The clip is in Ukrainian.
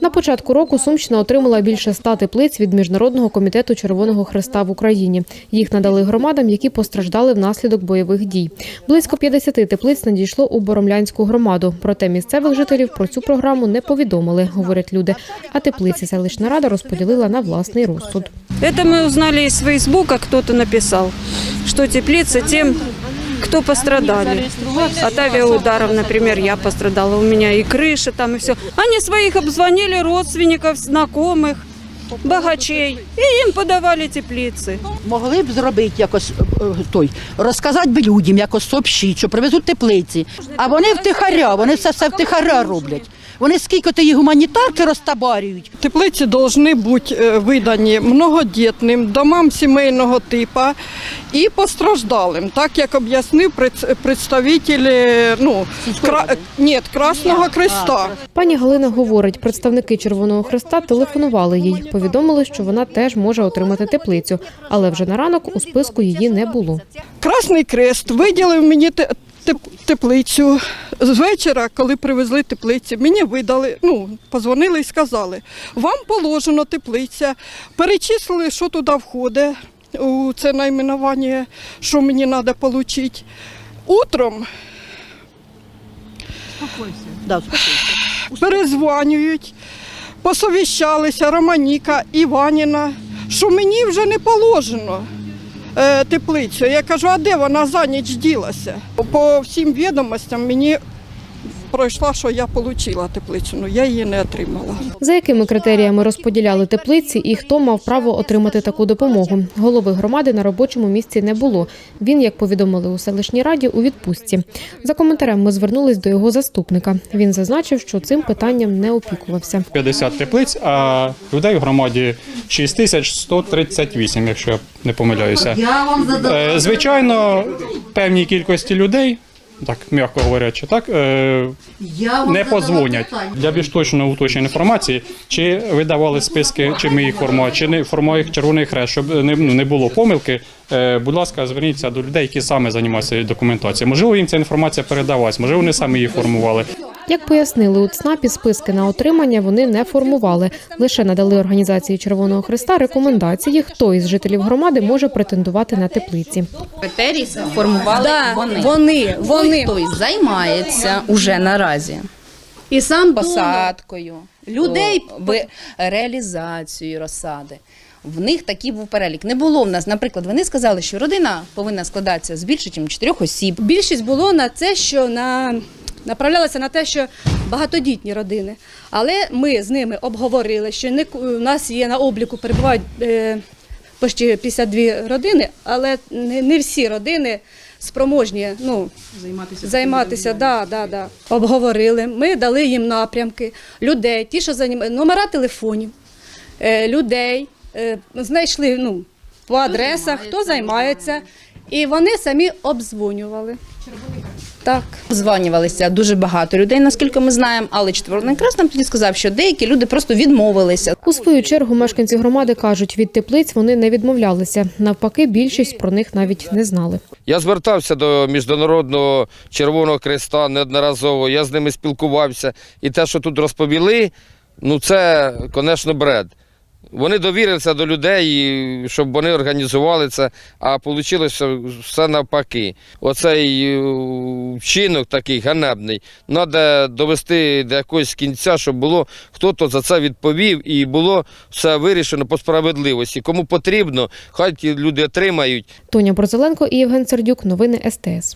На початку року Сумщина отримала більше ста теплиць від Міжнародного комітету Червоного Хреста в Україні. Їх надали громадам, які постраждали внаслідок бойових дій. Близько 50 теплиць надійшло у Боромлянську громаду. Проте місцевих жителів про цю програму не повідомили, говорять люди. А теплиці селищна рада розподілила на власний розсуд. Это мы узнали из Фейсбука, кто-то написал, что теплицы тем, кто пострадали. От авиаударов, например, я пострадала, у меня и крыша там, и все. Они своих обзвонили, родственников, знакомых, богачей, и им подавали теплицы. Могли б зробити якось е, той, розказати б людям, якось сообщити, що привезуть теплиці. А вони втихаря, вони все все втихаря роблять. Вони скільки то їх гуманітарки розтабарюють. Теплиці повинні бути е, видані многодітним, домам сімейного типу і постраждалим, так як об'яснив пред- представитель е, ну, кра... ні, Красного Креста. Пані Галина говорить, представники Червоного Хреста телефонували їй. Повідомили, що вона теж може отримати теплицю, але вже на ранок у списку її не було. Красний Крест виділив мені те- теп- теплицю. З вечора, коли привезли теплиці, мені видали, ну, позвонили і сказали, вам положено теплиця, перечислили, що туди входить, у це найменування, що мені треба отримати. Утром Да, успокойся. перезванюють, посовіщалися Романіка, Іваніна, що мені вже не положено теплицю. Я кажу, а де вона за ніч ділася? По всім відомостям мені пройшла, що я отримала теплицю, але я її не отримала. За якими критеріями розподіляли теплиці і хто мав право отримати таку допомогу? Голови громади на робочому місці не було. Він, як повідомили у селищній раді, у відпустці. За коментарем ми звернулись до його заступника. Він зазначив, що цим питанням не опікувався. 50 теплиць, а людей в громаді 6138, якщо я не помиляюся. Е, Звичайно, певній кількості людей, так м'яко говорячи, так е, не позвонять. Для більш точної уточнення інформації, чи видавали списки, чи ми їх формуємо, чи не формує їх Червоний Хрест, щоб не, ну, не було помилки. е, Будь ласка, зверніться до людей, які саме займаються документацією. Можливо, їм ця інформація передавалась, можливо, вони самі її формували. Як пояснили у ЦНАПі, списки на отримання вони не формували. Лише надали організації Червоного Хреста рекомендації, хто із жителів громади може претендувати на теплиці. Критерії формували Да, вони. вони, вони. Хтось займається уже наразі І сам посадкою, Людей о, ви- реалізацією розсади. В них такий був перелік. Не було в нас, наприклад, вони сказали, що родина повинна складатися з більше, ніж чотирьох осіб. Більшість було на це, що на направлялося на те, що багатодітні родини. Але ми з ними обговорили, що не у нас є на обліку перебувають е, почти 52 родини, але не, не всі родини спроможні ну, займатися. займатися да, да, да. Обговорили. Ми дали їм напрямки, людей, ті, що займають, номера телефонів, е, людей, е, знайшли ну, по адресах, хто займається, і вони самі обдзвонювали. Так. Обзванювалися дуже багато людей, наскільки ми знаємо, але четверний крас нам тоді сказав, що деякі люди просто відмовилися. У свою чергу мешканці громади кажуть, від теплиць вони не відмовлялися. Навпаки, більшість про них навіть не знали. Я звертався до міжнародного Червоного Хреста неодноразово. Я з ними спілкувався. І те, що тут розповіли, ну це, звісно, бред. Вони довірилися до людей, щоб вони організували це, а вийшло все навпаки. Оцей е, вчинок такий ганебний. Треба довести до якогось кінця, щоб було хто-то за це відповів і було все вирішено по справедливості. Кому потрібно, хай ті люди отримають. Тоня Борзеленко і Євген Сердюк. Новини СТС.